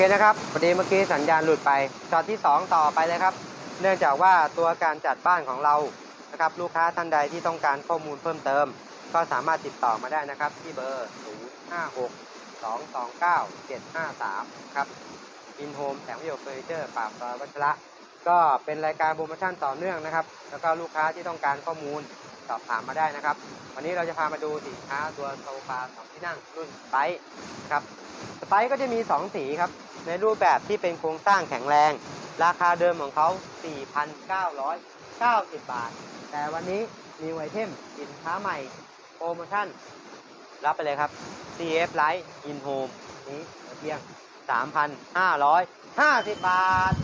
เคนะครับพอดีเมื่อกี้สัญญาณหลุดไปช็อตที่ 2 ต่อไปเลยครับ เนื่องจากว่าตัวการจัดบ้านของเรานะครับลูกค้าท่านใดที่ต้องการข้อมูลเพิ่มเติม ก็สามารถติดต่อมาได้นะครับ ที่เบอร์ 0 5 6 2 2 9 7 5 3 ครับอินโฮมแสงประโยชน์เฟอร์นิเจอร์ปากซอยวัชระก็เป็นรายการโปรโมชั่นต่อเนื่องนะครับ แล้วก็ลูกค้าที่ต้องการข้อมูล สอบถามมาได้นะครับ วันนี้เราจะพามาดูสินค้าตัวโซฟาสองที่นั่งรุ่นสไปซ์นะครับสไปซ์ก็จะมี 2 สีครับ ในรูปแบบที่เป็นโครงสร้างแข็งแรง ราคาเดิมของเขา 4,990 บาท แต่วันนี้มีไวเทมสินค้าใหม่โปรโมชั่น รับไปเลยครับ CF Light In Home นี้เพียง 3,550 บาท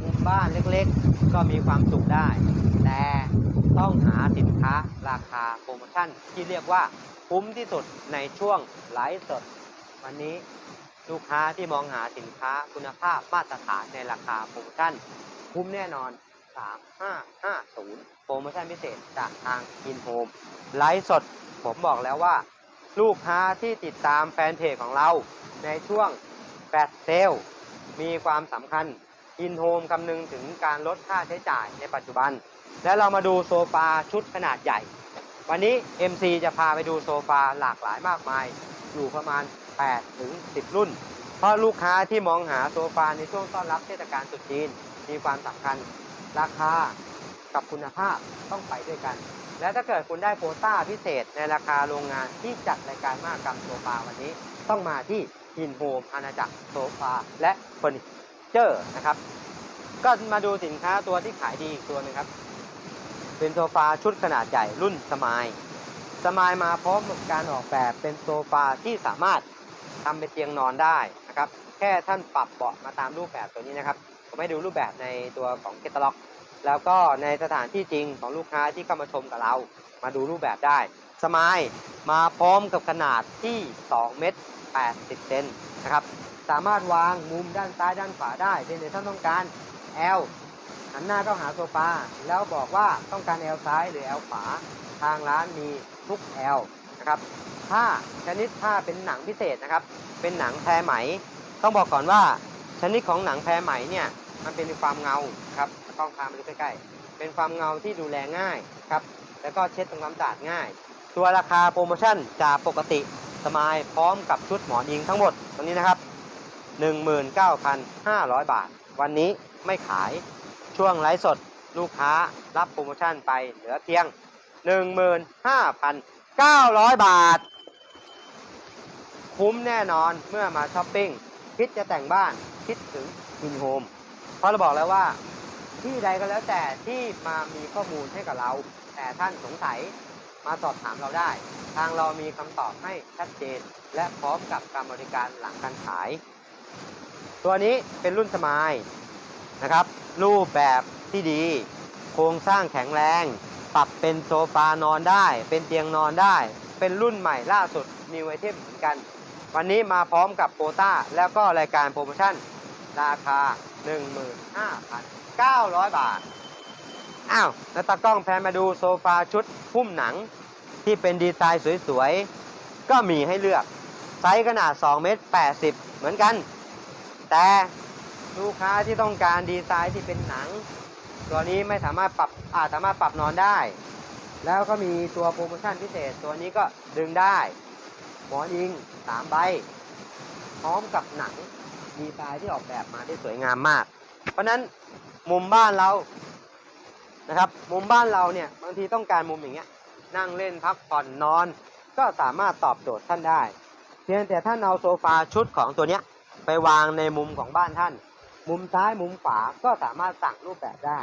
มุมบ้านเล็กๆ ก็มีความสุขได้ แต่ต้องหาสินค้าราคาโปรโมชั่นที่เรียกว่าคุ้มที่สุดในช่วงไลฟ์สด วันนี้ลูกค้าที่มองหาสินค้าคุณภาพมาตรฐานในราคาโปรโมชั่น คุ้มแน่นอน 3550 โปรโมชั่นพิเศษจากทางอินโฮมไลฟ์สดผมบอกแล้วว่า ลูกค้าที่ติดตามแฟนเพจของเราในช่วงแฟลชเซลมีความสำคัญอินโฮมคำนึงถึงการลดค่าใช้จ่ายในปัจจุบัน และเรามาดูโซฟาชุดขนาดใหญ่ วันนี้ MC จะพาไปดูโซฟาหลากหลายมากมาย อยู่ประมาณ 8 ถึง 10 รุ่น เพราะลูกค้าที่มองหาโซฟาในช่วงต้อนรับเทศกาลตรุษจีน มีความสำคัญ ราคากับคุณภาพต้องไปด้วยกัน และถ้าเกิดคุณได้โควต้าพิเศษในราคาโรงงานที่จัดรายการมากกรรมโซฟาวันนี้ ต้องมาที่อินโฮมอาณาจักรโซฟาและเฟอร์นิเจอร์นะครับ ก็มาดูสินค้าตัวที่ขายดีอีกตัวหนึงครับ เป็นโซฟาชุดขนาดใหญ่รุ่นสมายสมายมาพร้อมกับการออกแบบเป็นโซฟาที่สามารถทำเป็นเตียงนอนได้นะครับ แค่ท่านปรับเบาะมาตามรูปแบบตัวนี้นะครับ ผมให้ดูรูปแบบในตัวของเคตาล็อก แล้วก็ในสถานที่จริงของลูกค้าที่เข้ามาชมกับเรา มาดูรูปแบบได้ สมายมาพร้อมกับขนาดที่2เมตร80เซนนะครับ สามารถวางมุมด้านซ้ายด้านขวาได้เช่นเดียวท่านต้องการ L หันหน้าเข้าหาโซฟาแล้วบอกว่าต้องการ L ซ้ายหรือ L ขวาทางร้านมีทุก L นะครับผ้าชนิดผ้าเป็นหนังพิเศษนะครับ เป็นหนังแพรไหม ต้องบอกก่อนว่าชนิดของหนังแพรไหมเนี่ยมันเป็นความเงาครับกล้องพามาดูใกล้ๆเป็นความเงาที่ดูแลง่ายครับแล้วก็เช็ดทำความสะอาดง่าย ตัวราคาโปรโมชั่นจากปกติสมายพร้อมกับชุดหมอนอิงทั้งหมดตรงนี้นะครับ 19,500 บาท วันนี้ไม่ขาย ช่วงไลฟ์สดลูกค้ารับโปรโมชั่นไปเหลือเพียง 15,900 บาท คุ้มแน่นอนเมื่อมาช้อปปิ้ง คิดจะแต่งบ้านคิดถึงอินโฮมเพราะเราบอกแล้วว่าที่ใดก็แล้วแต่ที่มามีข้อมูลให้กับเรา แต่ท่านสงสัยมาสอบถามเราได้ ทางเรามีคำตอบให้ชัดเจน และพร้อมกับการบริการหลังการขาย ตัวนี้เป็นรุ่นสมาย นะครับ รูปแบบที่ดี โครงสร้างแข็งแรง ปรับเป็นโซฟานอนได้ เป็นเตียงนอนได้ เป็นรุ่นใหม่ล่าสุดมีไวเทมเหมือนกัน วันนี้มาพร้อมกับโปต้า แล้วก็รายการโปรโมชั่น ราคา 15,900 บาท อ้าวแล้วตากล้องแพนมาดูโซฟาชุดพุ่มหนัง ที่เป็นดีไซน์สวยๆ ก็มีให้เลือก ไซส์ขนาด2เมตร80 เหมือนกัน แต่ ลูกค้าที่ต้องการดีไซน์ที่เป็นหนัง ตัวนี้ไม่สามารถปรับอาจสามารถปรับนอนได้ แล้วก็มีตัวโปรโมชั่นพิเศษ ตัวนี้ก็ดึงได้หมอนอิง3ใบ พร้อมกับหนังดีไซน์ที่ออกแบบมาได้สวยงามมาก เพราะฉะนั้นมุมบ้านเรานะครับมุมบ้านเราเนี่ยบางทีต้องการมุมอย่างเงี้ยนั่งเล่นพักผ่อนนอน ก็สามารถตอบโจทย์ท่านได้ เพียงแต่ท่านเอาโซฟาชุดของตัวเนี้ยไปวางในมุมของบ้านท่าน มุมซ้ายมุมขวาก็สามารถสั่งรูปแบบได้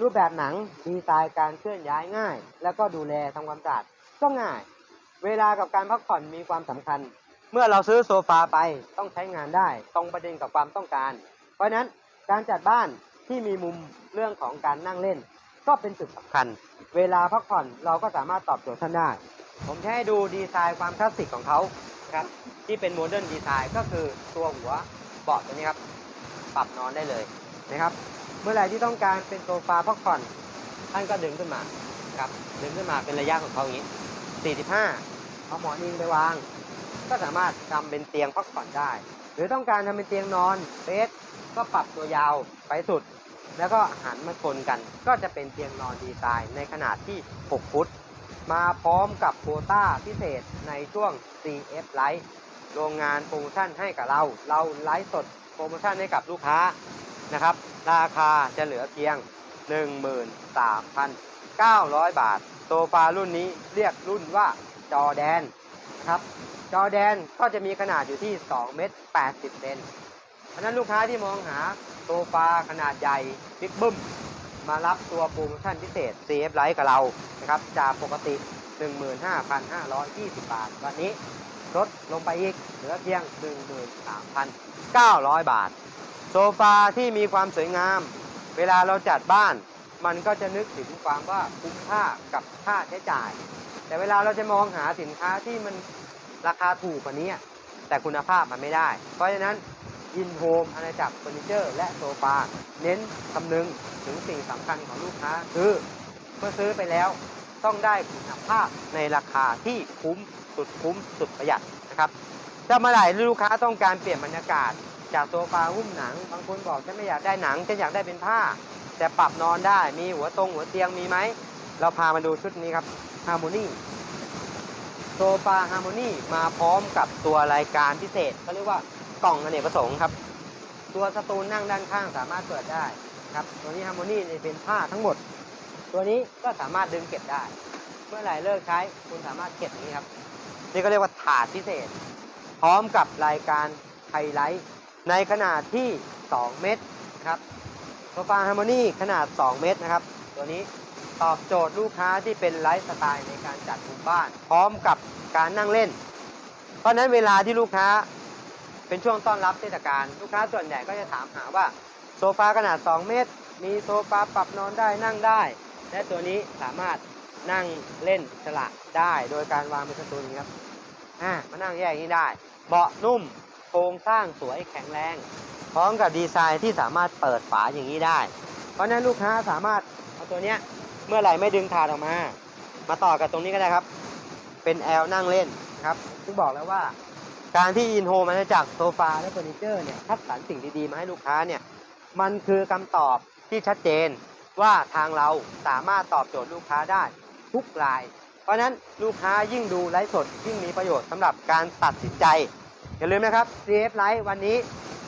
รูปแบบหนังดีไซน์การเคลื่อนย้ายง่าย แล้วก็ดูแลทำความสะอาดก็ง่าย เวลากับการพักผ่อนมีความสำคัญ เมื่อเราซื้อโซฟาไปต้องใช้งานได้ตรงประเด็นกับความต้องการ เพราะฉะนั้นการจัดบ้านที่มีมุมเรื่องของการนั่งเล่น ก็เป็นจุดสำคัญ เวลาพักผ่อนเราก็สามารถตอบโจทย์ท่านได้ ผมจะให้ดูดีไซน์ความคลาสสิกของเขาครับที่เป็นโมเดิร์นดีไซน์ก็คือตัวหัวเบาะตัวนี้ครับ ปรับนอนได้เลยนะครับ เมื่อไหร่ที่ต้องการเป็นโซฟาพักผ่อน ท่านก็ดึงขึ้นมาครับดึงขึ้นมาเป็นระยะของเขาอย่างนี้ 45 เอาหมอนอิงไปวาง ก็สามารถทำเป็นเตียงพักผ่อนได้ หรือต้องการทำเป็นเตียงนอนเบสก็ปรับตัวยาวไปสุด แล้วก็หันมาชนกัน ก็จะเป็นเตียงนอนดีไซน์ในขนาดที่ 6 ฟุต มาพร้อมกับโคต้าพิเศษในช่วง CF Live โรงงานโปรโมชั่นให้กับเรา เราไลฟ์สด โปรโมชั่นให้กับลูกค้านะครับ ราคาจะเหลือเพียง 13,900 บาท โซฟารุ่นนี้เรียกรุ่นว่าจอแดนนะครับ จอแดนก็จะมีขนาดอยู่ที่ 2 เมตร 80เซนเพราะนั้นลูกค้าที่มองหาโซฟาขนาดใหญ่บิ๊กบึ้ม มารับตัวโปรโมชั่นพิเศษ CF Live กับเรานะครับ จากปกติ 15,520 บาท วันนี้ ลดลงไปอีก เหลือเพียง 13,900 บาท โซฟาที่มีความสวยงาม เวลาเราจัดบ้าน มันก็จะนึกถึงความว่าคุ้มค่ากับค่าใช้จ่าย แต่เวลาเราจะมองหาสินค้าที่มันราคาถูกกว่านี้ แต่คุณภาพมันไม่ได้ เพราะฉะนั้นอินโฮมอาณาจักรเฟอร์นิเจอร์และโซฟาเน้นคำนึงถึงสิ่งสำคัญของลูกค้าคือเมื่อซื้อไปแล้ว ต้องได้คุณภาพในราคาที่คุ้มสุดคุ้มสุดประหยัดนะครับถ้าเมื่อไหร่ลูกค้าต้องการเปลี่ยนบรรยากาศ จากโซฟาหุ้มหนัง บางคนบอกฉันไม่อยากได้หนังฉันอยากได้เป็นผ้า แต่ปรับนอนได้มีหัวตรงหัวเตียงมีไหม เราพามาดูชุดนี้ครับ Harmony โซฟา Harmony มาพร้อมกับตัวรายการพิเศษเขาเรียกว่ากล่องอเนกประสงค์ครับ ตัวสตูลนั่งด้านข้างสามารถเปิดได้ครับตัวนี้ Harmony เนี่ยเป็นผ้าทั้งหมด ตัวนี้ก็สามารถดึงเก็บได้ เมื่อไหร่เลิกใช้คุณสามารถเก็บนี้ครับ นี่ก็เรียกว่าถาดพิเศษ พร้อมกับรายการไฮไลท์ในขนาดที่ 2 เมตรครับโซฟา Harmony ขนาด 2 เมตรนะครับ ตัวนี้ตอบโจทย์ลูกค้าที่เป็นไลฟ์สไตล์ในการจัดมุมบ้าน พร้อมกับการนั่งเล่น เพราะฉะนั้นเวลาที่ลูกค้าเป็นช่วงต้อนรับเทศกาลลูกค้าส่วนใหญ่ก็จะถามหาว่า โซฟาขนาด 2 เมตร มีโซฟาปรับนอนได้นั่งได้ และตัวนี้สามารถนั่งเล่นสละได้โดยการวางเป็นสตูนครับอ่ามานั่งแยกนี้ได้ เบาะนุ่มโครงสร้างสวยแข็งแรง พร้อมกับดีไซน์ที่สามารถเปิดฝาอย่างนี้ได้ เพราะฉะนั้นลูกค้าสามารถเอาตัวเนี้ยเมื่อไหร่ไม่ดึงถาดออกมา มาต่อกับตรงนี้ก็ได้ครับ เป็นแอลนั่งเล่นครับ ซึ่งบอกแล้วว่า การที่อินโฮมาจากโซฟาและเฟอร์นิเจอร์เนี่ยคัดสรรสิ่งดีๆ มาให้ลูกค้าเนี่ย มันคือคำตอบที่ชัดเจน ว่าทางเราสามารถตอบโจทย์ลูกค้าได้ทุกราย เพราะฉะนั้นลูกค้ายิ่งดูไลฟ์สดยิ่งมีประโยชน์สำหรับการตัดสินใจ อย่าลืมนะครับ CF Live วันนี้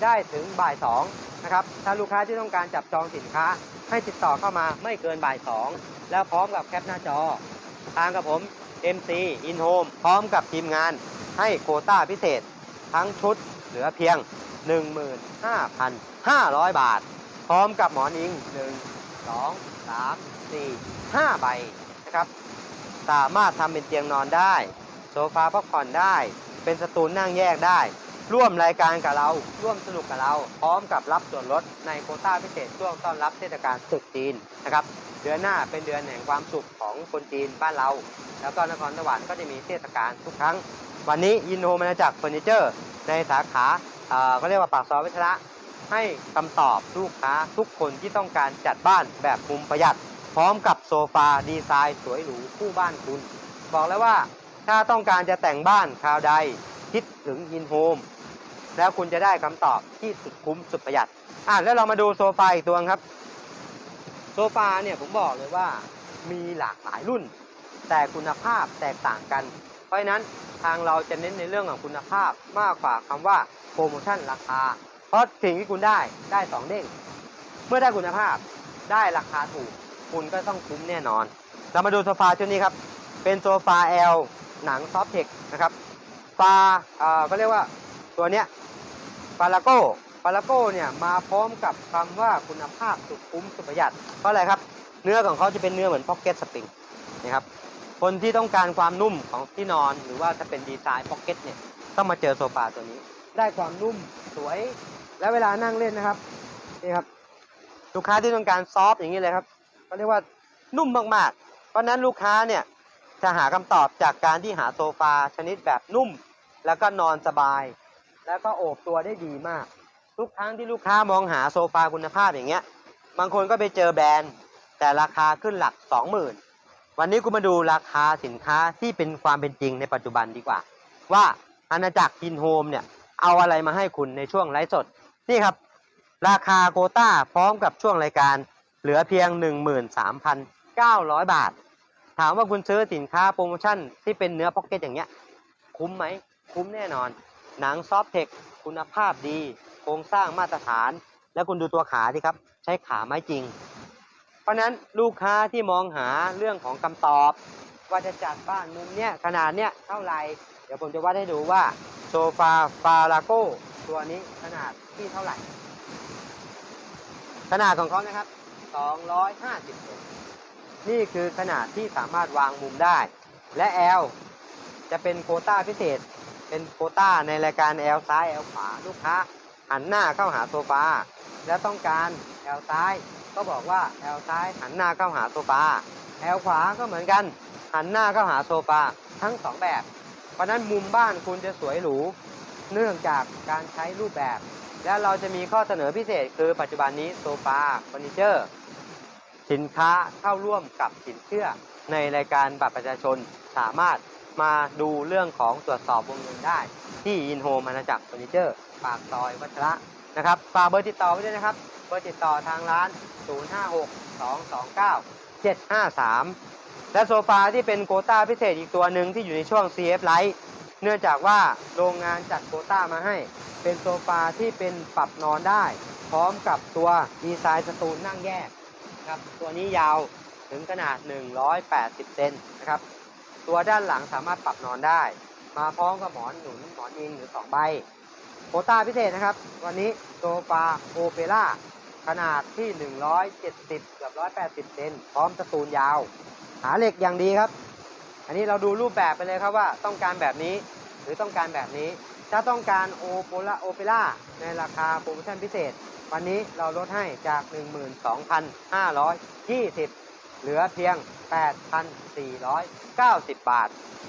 ได้ถึงบ่าย2นะครับถ้าลูกค้าที่ต้องการจับจองสินค้า ให้ติดต่อเข้ามาไม่เกินบ่าย2แล้วพร้อมกับแคปหน้าจอ ทางกับผม MC In Home พร้อมกับทีมงานให้โคต้าพิเศษ ทั้งชุดเหลือเพียง 15,500 บาท พร้อมกับหมอนอิง1 2 3 4 5 ใบนะครับ สามารถทำเป็นเตียงนอนได้ โซฟาพักผ่อนได้ เป็นสตูลนั่งแยกได้ ร่วมรายการกับเรา ร่วมสนุกกับเรา พร้อมกับรับส่วนลดในโควต้าพิเศษช่วงต้อนรับเทศกาลตรุษจีนนะครับ เดือนหน้าเป็นเดือนแห่งความสุขของคนจีนบ้านเรา แล้วก็นครสวรรค์ก็จะมีเทศกาลทุกครั้ง วันนี้ยินโฮมาจากเฟอร์นิเจอร์ ในสาขาเขาเรียกว่าปากซอยวิชระ ให้คำตอบลูกค้าทุกคนที่ต้องการจัดบ้านแบบมุมประหยัด พร้อมกับโซฟาดีไซน์สวยหรูคู่บ้านคุณ บอกแล้วว่าถ้าต้องการจะแต่งบ้านคราวใด คิดถึงยินโฮมแล้วคุณจะได้คำตอบที่สุดคุ้มสุดประหยัดอะแล้วเรามาดูโซฟาอีกตัวครับ โซฟาเนี่ยผมบอกเลยว่ามีหลากหลายรุ่น แต่คุณภาพแตกต่างกัน เพราะฉะนั้นทางเราจะเน้นในเรื่องของคุณภาพมากกว่าคำว่าโปรโมชั่นราคา เพราะสิ่งที่คุณได้ได้สองเด้ง เมื่อได้คุณภาพได้ราคาถูก คุณก็ต้องคุ้มแน่นอน เรามาดูโซฟาชุดนี้ครับ เป็นโซฟา L หนังซอฟเทคนะครับฟาเอ่อก็เรียกว่าตัวเนี้ยฟาลาโก้ฟาลาโก้เนี่ยมาพร้อมกับคำว่าคุณภาพสุดคุ้มสุดประหยัดเพราะอะไรครับ เนื้อของเขาจะเป็นเนื้อเหมือนพ็อกเก็ตสปริงนะครับคนที่ต้องการความนุ่มของที่นอนหรือว่าจะเป็นดีไซน์พ็อกเก็ตเนี่ยต้องมาเจอโซฟาตัวนี้ ได้ความนุ่มสวย และเวลานั่งเล่นนะครับนี่ครับ ลูกค้าที่ต้องการซอฟอย่างนี้เลยครับเขาเรียกว่านุ่มมากๆ เพราะนั้นลูกค้าเนี่ยจะหาคำตอบจากการที่หาโซฟาชนิดแบบนุ่ม แล้วก็นอนสบาย แล้วก็โอบตัวได้ดีมาก ทุกครั้งที่ลูกค้ามองหาโซฟาคุณภาพอย่างเงี้ย บางคนก็ไปเจอแบรนด์ แต่ราคาขึ้นหลัก 20,000 วันนี้คุณมาดูราคาสินค้าที่เป็นความเป็นจริงในปัจจุบันดีกว่า ว่าอาณาจักรอินโฮมเนี่ยเอาอะไรมาให้คุณในช่วงไลฟ์สด นี่ครับ ราคาโคต้าพร้อมกับช่วงรายการเหลือเพียง 13,900 บาท ถามว่าคุณซื้อสินค้าโปรโมชั่นที่เป็นเนื้อพ็อกเก็ตอย่างเงี้ย คุ้มไหม คุ้มแน่นอน หนังซอฟเทคคุณภาพดี โครงสร้างมาตรฐาน แล้วคุณดูตัวขาดิครับ ใช้ขาไม้จริง เพราะนั้นลูกค้าที่มองหาเรื่องของคำตอบ ว่าจะจัดบ้านมุมเนี้ยขนาดเนี้ยเท่าไหร่ ดี๋ยวผมจะวัดให้ดูว่าโซฟาฟาราโก้ตัวนี้ขนาดที่เท่าไหร่ ขนาดของเขานะครับ 250นนี่คือขนาดที่สามารถวางมุมได้ และ L จะเป็นโคต้าพิเศษ เป็นโคต้าในรายการ L ซ้าย L ขวาลูกค้าหันหน้าเข้าหาโซฟาแล้วต้องการ L ซ้ายก็บอกว่า L ซ้ายหันหน้าเข้าหาโซฟา L ขวาก็เหมือนกัน หันหน้าเข้าหาโซฟาทั้งสองแบบ ราะนั้นมุมบ้านคุณจะสวยหรูเนื่องจากการใช้รูปแบบ และเราจะมีข้อเสนอพิเศษคือปัจจุบันนี้โซฟาเฟอร์นิเจอร์สินค้าเข้าร่วมกับสินเชื่อ ในรายการบัตรประชาชนสามารถมาดูเรื่องของตรวจสอบวงเงินได้ ที่อินโฮมอาณาจักรเฟอร์นิเจอร์ปากซอยวัชระนะครับฝากเบอร์ติดต่อไว้ด้วยนะครับ เบอร์ติดต่อทางร้าน 056 229 753 และโซฟาที่เป็นโคต้าพิเศษอีกตัวหนึ่งที่อยู่ในช่วง CF Light เนื่องจากว่าโรงงานจัดโคต้ามาให้ เป็นโซฟาที่เป็นปรับนอนได้ พร้อมกับตัวดีไซน์สตูลนั่งแยกครับตัวนี้ยาวถึงขนาด 180 เซนนะครับ ตัวด้านหลังสามารถปรับนอนได้ มาพร้อมกับหมอนหนุนหมอนอิงหรือ 2 ใบ โคต้าพิเศษนะครับ วันนี้โซฟาโอเปร่าขนาดที่ 170เกือบ180 เซนพร้อมสตูลยาว หาเหล็กอย่างดีครับ อันนี้เราดูรูปแบบไปเลยครับว่าต้องการแบบนี้หรือต้องการแบบนี้ ถ้าต้องการโอโปล่าโอเปร่าในราคาโปรโมชั่นพิเศษ วันนี้เราลดให้จาก 12,520 เหลือเพียง 8,490 บาท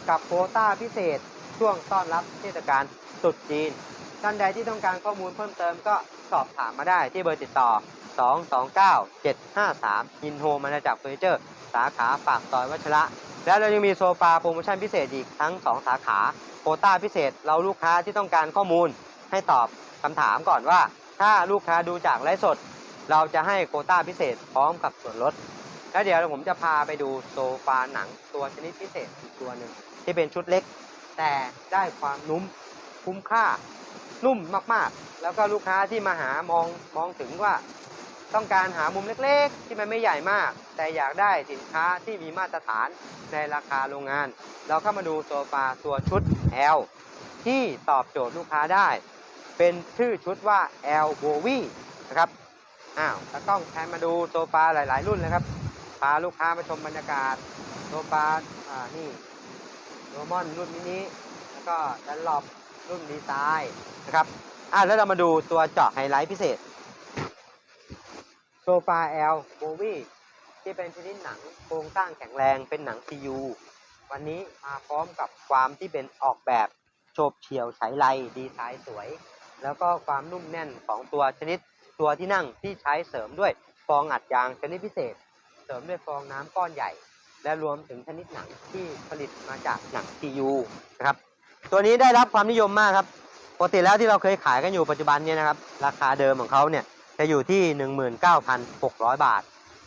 กับโคต้าพิเศษช่วงต้อนรับเทศกาลตรุษจีน ท่านใดที่ต้องการข้อมูลเพิ่มเติมก็สอบถามมาได้ที่เบอร์ติดต่อ 229 753ยินโฮมาจากเฟอร์นิเจอร์ สาขาปากซอยวัชระ แล้วเรายังมีโซฟาโปรโมชั่นพิเศษอีกทั้ง 2 สาขาโคต้าพิเศษเราลูกค้าที่ต้องการข้อมูล ให้ตอบคำถามก่อนว่า ถ้าลูกค้าดูจากไลฟ์สด เราจะให้โคต้าพิเศษพร้อมกับส่วนลดแล้วเดี๋ยวผมจะพาไปดูโซฟาหนังตัวชนิดพิเศษอีกตัวหนึ่งที่เป็นชุดเล็ก แต่ได้ความนุ่มคุ้มค่านุ่มมากๆ แล้วก็ลูกค้าที่มาหามองมองถึงว่า ต้องการหามุมเล็กๆ ที่มันไม่ใหญ่มาก แต่อยากได้สินค้าที่มีมาตรฐานในราคาโรงงาน เราเข้ามาดูโซฟาตัวชุด L ที่ตอบโจทย์ลูกค้าได้ เป็นชื่อชุดว่า L b o w i นะครับอ้าวตากล้องแทนมาดูโซฟาหลาย ๆ รุ่นเลยครับพาลูกค้ามาชมบรรยากาศโซฟาอ่านี่โรมอนรุ่นมินิแล้วก็ดันลอบรุ่นดีไซน์นะครับอ่าแล้วเรามาดูตัวเจาะไฮไลท์พิเศษ โซฟา L b o w i ที่เป็นชนิดหนังโครงสร้างแข็งแรงเป็นหนัง CU วันนี้มาพร้อมกับความที่เป็นออกแบบโฉบเฉี่ยวใช้ไรดีไซน์สวย แล้วก็ความนุ่มแน่นของตัวชนิดตัวที่นั่งที่ใช้เสริมด้วยฟองอัดยางชนิดพิเศษ เสริมด้วยฟองน้ำก้อนใหญ่ และรวมถึงชนิดหนังที่ผลิตมาจากหนัง CU นะครับตัวนี้ได้รับความนิยมมากครับปกติแล้วที่เราเคยขายกันอยู่ปัจจุบันเนี่ยนะครับ ราคาเดิมของเขาเนี่ย จะอยู่ที่ 19,600 บาท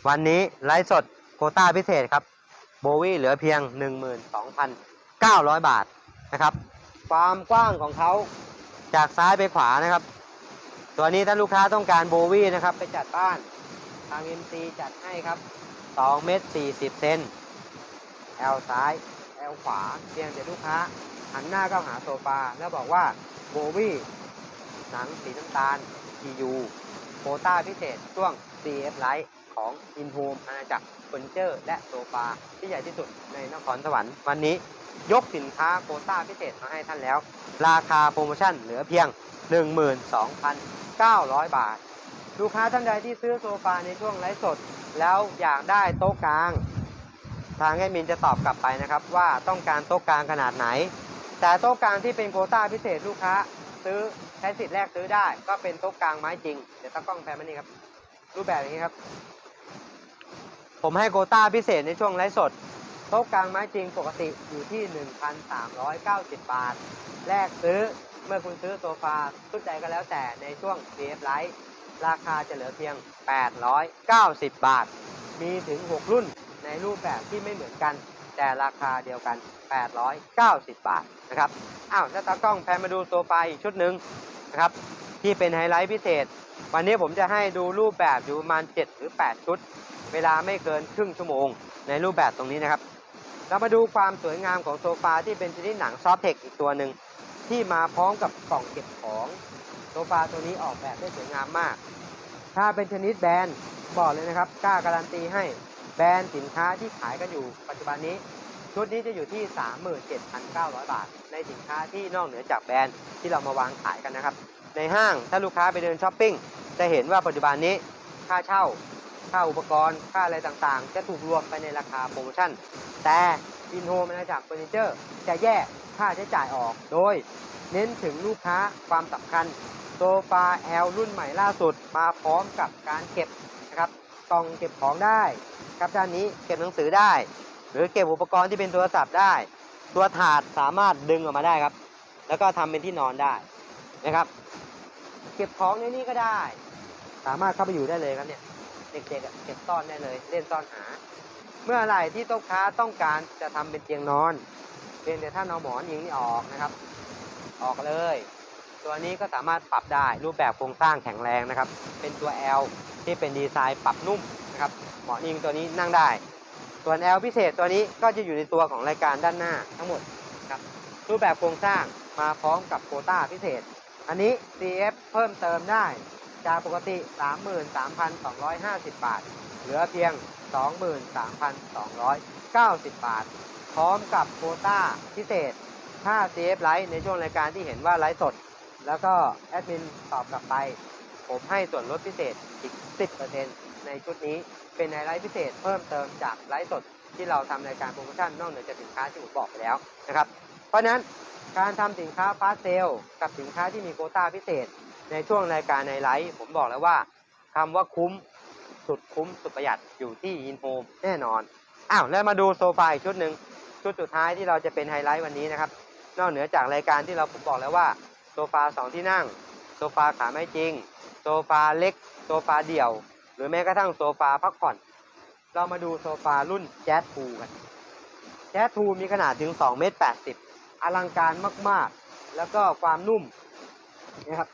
วันนี้ไลฟ์สดโควต้าพิเศษครับ โบวี่เหลือเพียง 12,900 บาทนะครับ ความกว้างของเขาจากซ้ายไปขวานะครับ ตัวนี้ถ้าลูกค้าต้องการโบวี่นะครับ ไปจัดบ้านทาง MC จัดให้ครับ2เมตร40เซน L ซ้าย L ขวาเพียงแต่ลูกค้าหันหน้าเข้าหาโซฟาแล้วบอกว่าโบวี่หนังสีน้ำตาล TU ควต้าพิเศษช่วง CF Light ของ InHome อาณาจักรเฟอร์นิเจอร์ และโซฟาที่ใหญ่ที่สุดในนครสวรรค์วันนี้ยกสินค้าโควต้าพิเศษมาให้ท่านแล้ว ราคาโปรโมชั่นเหลือเพียง 12,900 บาท ลูกค้าท่านใดที่ซื้อโซฟาในช่วงไลฟ์สด แล้วอยากได้โต๊ะกลาง ทางแอดมินจะตอบกลับไปนะครับว่าต้องการโต๊ะกลางขนาดไหน แต่โต๊ะกลางที่เป็นโควต้าพิเศษลูกค้าซื้อ ช้สิทธิ์แรกซื้อได้ ก็เป็นโต๊ะกลางไม้จริง เดี๋ยวตั้งกล้องแพนมานี่ครับ รูปแบบอย่างนี้ครับ ผมให้โคต้าพิเศษในช่วงไลฟ์สด โต๊ะกลางไม้จริงปกติอยู่ที่ 1,390 บาท แลกซื้อเมื่อคุณซื้อโซฟาชุดใดก็แล้วแต่ในช่วง CF Live ราคาจะเหลือเพียง 890 บาท มีถึง 6 รุ่นในรูปแบบที่ไม่เหมือนกัน แต่ราคาเดียวกัน 890 บาทนะครับ อ้าวแล้วตากล้องแพนมาดูโซฟาอีกชุดหนึ่ง นะครับ ที่เป็นไฮไลท์พิเศษ วันนี้ผมจะให้ดูรูปแบบอยู่ประมาณ 7 หรือ 8 ชุด เวลาไม่เกินครึ่งชั่วโมง ในรูปแบบตรงนี้นะครับ เรามาดูความสวยงามของโซฟาที่เป็นชนิดหนังซอฟเทคอีกตัวหนึ่งที่มาพร้อมกับกล่องเก็บของโซฟาตัวนี้ออกแบบได้สวยงามมาก ถ้าเป็นชนิดแบรนด์บอกเลยนะครับกล้าการันตีให้แบรนด์สินค้าที่ขายกันอยู่ปัจจุบันนี้ ชุดนี้จะอยู่ที่ 37,900 บาท ในสินค้าที่นอกเหนือจากแบรนด์ที่เรามาวางขายกันนะครับ ในห้างถ้าลูกค้าไปเดินช้อปปิ้งจะเห็นว่าปัจจุบันนี้ค่าเช่า ค่าอุปกรณ์ ค่าอะไรต่างๆ จะถูกรวมไปในราคาโปรโมชั่น แต่อินโฮมนาจากเฟอร์นิเจอร์จะแยกค่าใช้จ่ายออก โดย เน้นถึงลูกค้าความสำคัญโซฟาแอลรุ่นใหม่ล่าสุดมาพร้อมกับการเก็บนะครับกล่องเก็บของได้ ครับด้านนี้เก็บหนังสือได้ หรือเก็บอุปกรณ์ที่เป็นโทรศัพท์ได้ ตัวถาดสามารถดึงออกมาได้ครับ แล้วก็ทำเป็นที่นอนได้นะครับ เก็บของในนี้ก็ได้ สามารถเข้าไปอยู่ได้เลยครับเนี่ย เด็กๆเก็บซ่อนได้เลย เล่นซ่อนหา เมื่อไหร่ที่ต๊ะค้าต้องการจะทำเป็นเตียงนอนเพียงแต่ท่านเอาหมอนยิงนี่ออกนะครับ ออกเลย ตัวนี้ก็สามารถปรับได้รูปแบบโครงสร้างแข็งแรงนะครับ เป็นตัว L ที่เป็นดีไซน์ปรับนุ่มนะครับหมอนยิงตัวนี้นั่งได้ ส่วน L พิเศษตัวนี้ก็จะอยู่ในตัวของรายการด้านหน้าทั้งหมดครับรูปแบบโครงสร้างมาพร้อมกับโคต้าพิเศษ อันนี้ CF เพิ่มเติมได้จากปกติ 33,250 บาท เหลือเพียง 23,290 บาท พร้อมกับโคต้าพิเศษ ถ้า CF ไลฟ์ในช่วงรายการที่เห็นว่าไลฟ์สด แล้วก็แอดมินตอบกลับไป ผมให้ส่วนลดพิเศษอีก 10%ในชุดนี้ เป็นไฮไลท์พิเศษเพิ่มเติมจากไลฟ์สดที่เราทำรายการโปรโมชั่นนอกเหนือจากสินค้าที่ผมบอกไปแล้วนะครับ เพราะฉะนั้นการทำสินค้าฟาสเซลกับสินค้าที่มีโควต้าพิเศษ ในช่วงรายการในไลฟ์ผมบอกแล้วว่าคำว่าคุ้มสุดคุ้มสุดประหยัดอยู่ที่อินโฮมแน่นอนอ้าวแล้วมาดูโซฟาอีกชุดหนึ่งชุดสุดท้ายที่เราจะเป็นไฮไลท์วันนี้นะครับ นอกเหนือจากรายการที่เราผมบอกแล้วว่าโซฟาสองที่นั่ง โซฟาขาไม่จริง โซฟาเล็ก โซฟาเดี่ยว หรือแม้กระทั่งโซฟาพักผ่อน เรามาดูโซฟารุ่นแจ๊สทูกัน แจ๊สทูมีขนาดถึง2เมตร80 อลังการมากๆ แล้วก็ความนุ่มนะครับ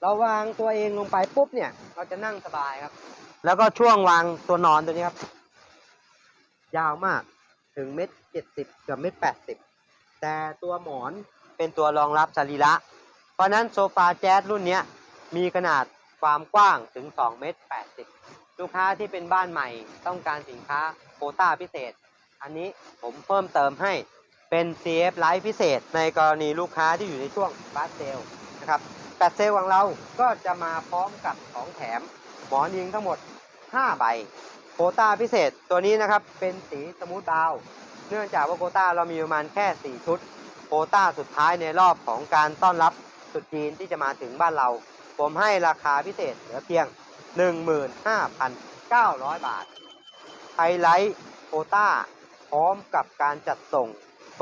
เราวางตัวเองลงไปปุ๊บเนี่ย เราจะนั่งสบายครับ แล้วก็ช่วงวางตัวนอนตัวนี้ครับ ยาวมากถึงเม็ดเจ็ดสิบเกือบเม็ดแปดสิบแต่ตัวหมอนเป็นตัวรองรับสรีระ เพราะนั้นโซฟาแจ๊สรุ่นนี้มีขนาด ความกว้างถึง2เมตร80 ลูกค้าที่เป็นบ้านใหม่ต้องการสินค้าโคต้าพิเศษ อันนี้ผมเพิ่มเติมให้เป็น CF ไลฟ์พิเศษ ในกรณีลูกค้าที่อยู่ในช่วงฟาสเซลนะครับแปดเซลของเราก็จะมาพร้อมกับของแถมหมอนยิงทั้งหมด 5 ใบโคต้าพิเศษตัวนี้นะครับเป็นสีสมูทบราวเนื่องจากว่าโคต้าเรามีประมาณแค่ 4 ชุด โคต้าสุดท้ายในรอบของการต้อนรับตรุษจีนที่จะมาถึงบ้านเรา ผมให้ราคาพิเศษเหลือเพียง 15,900 บาท ไฮไลท์โควต้า พร้อมกับการจัดส่ง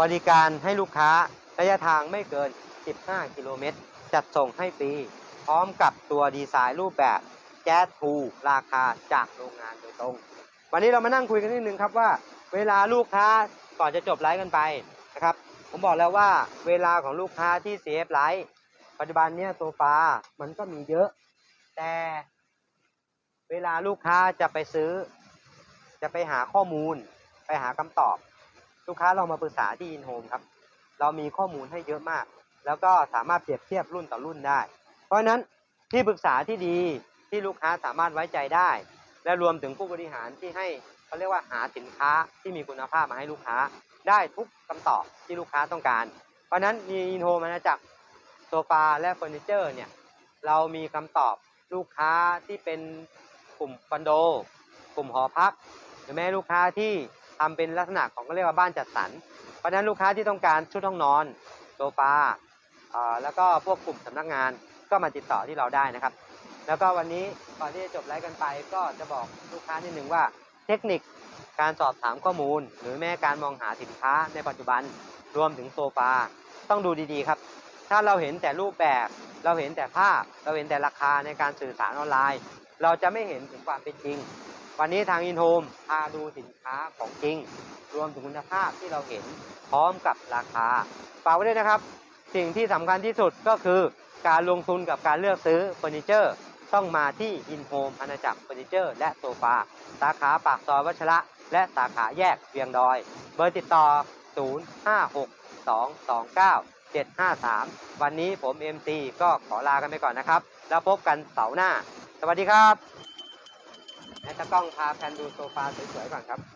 บริการให้ลูกค้าระยะทางไม่เกิน 15 กิโลเมตร จัดส่งให้ฟรีพร้อมกับตัวดีไซน์รูปแบบแจ๊สทูราคาจากโรงงานโดยตรง วันนี้เรามานั่งคุยกันนิดนึงครับว่า เวลาลูกค้าก่อนจะจบไลฟ์กันไปนะครับ ผมบอกแล้วว่าเวลาของลูกค้าที่ CF ไลฟ์ ปัจจุบันเนี้ยโซฟา มันก็มีเยอะ แต่เวลาลูกค้าจะไปซื้อ จะไปหาข้อมูล ไปหาคำตอบ ลูกค้าลองมาปรึกษาที่อินโฮมครับ เรามีข้อมูลให้เยอะมาก แล้วก็สามารถเปรียบเทียบรุ่นต่อรุ่นได้ เพราะฉะนั้นที่ปรึกษาที่ดีที่ลูกค้าสามารถไว้ใจได้ และรวมถึงผู้บริหารที่ให้เขาเรียกว่าหาสินค้าที่มีคุณภาพมาให้ลูกค้า ได้ทุกคำตอบที่ลูกค้าต้องการ เพราะฉะนั้นมีอินโฮมาณาจักร โซฟาและเฟอร์นิเจอร์เนี่ยเรามีคำตอบลูกค้าที่เป็นกลุ่มคอนโด กลุ่มหอพัก หรือแม้ลูกค้าที่ทำเป็นลักษณะของก็เรียกว่าบ้านจัดสรรเพราะฉะนั้นลูกค้าที่ต้องการชุดห้องนอนโซฟาแล้วก็พวกกลุ่มสำนักงานก็มาติดต่อที่เราได้นะครับ แล้วก็วันนี้ก่อนที่จะจบไลฟ์กันไป ก็จะบอกลูกค้านิดหนึ่งว่าเทคนิคการสอบถามข้อมูล หรือแม้การมองหาสินค้าในปัจจุบันรวมถึงโซฟาต้องดูดีๆครับ ถ้าเราเห็นแต่รูปแบบ เราเห็นแต่ภาพ เราเห็นแต่ราคาในการสื่อสารออนไลน์ เราจะไม่เห็นถึงความเป็นจริง วันนี้ทางอินโฮมพาดูสินค้าของจริง รวมถึงคุณภาพที่เราเห็นพร้อมกับราคาฝากไว้ด้วยนะครับ สิ่งที่สำคัญที่สุดก็คือการลงทุนกับการเลือกซื้อเฟอร์นิเจอร์ต้องมาที่อินโฮมอาณาจักรเฟอร์นิเจอร์ และโซฟาสาขาปากซอยวัชระ และสาขาแยกเวียงดอย เบอร์ติดต่อ 056 229 753 วันนี้ผม MC ก็ขอลากันไปก่อนนะครับ แล้วพบกันเสาร์หน้า สวัสดีครับให้ตากล้องพาแพนดูโซฟาสวยๆก่อนครับ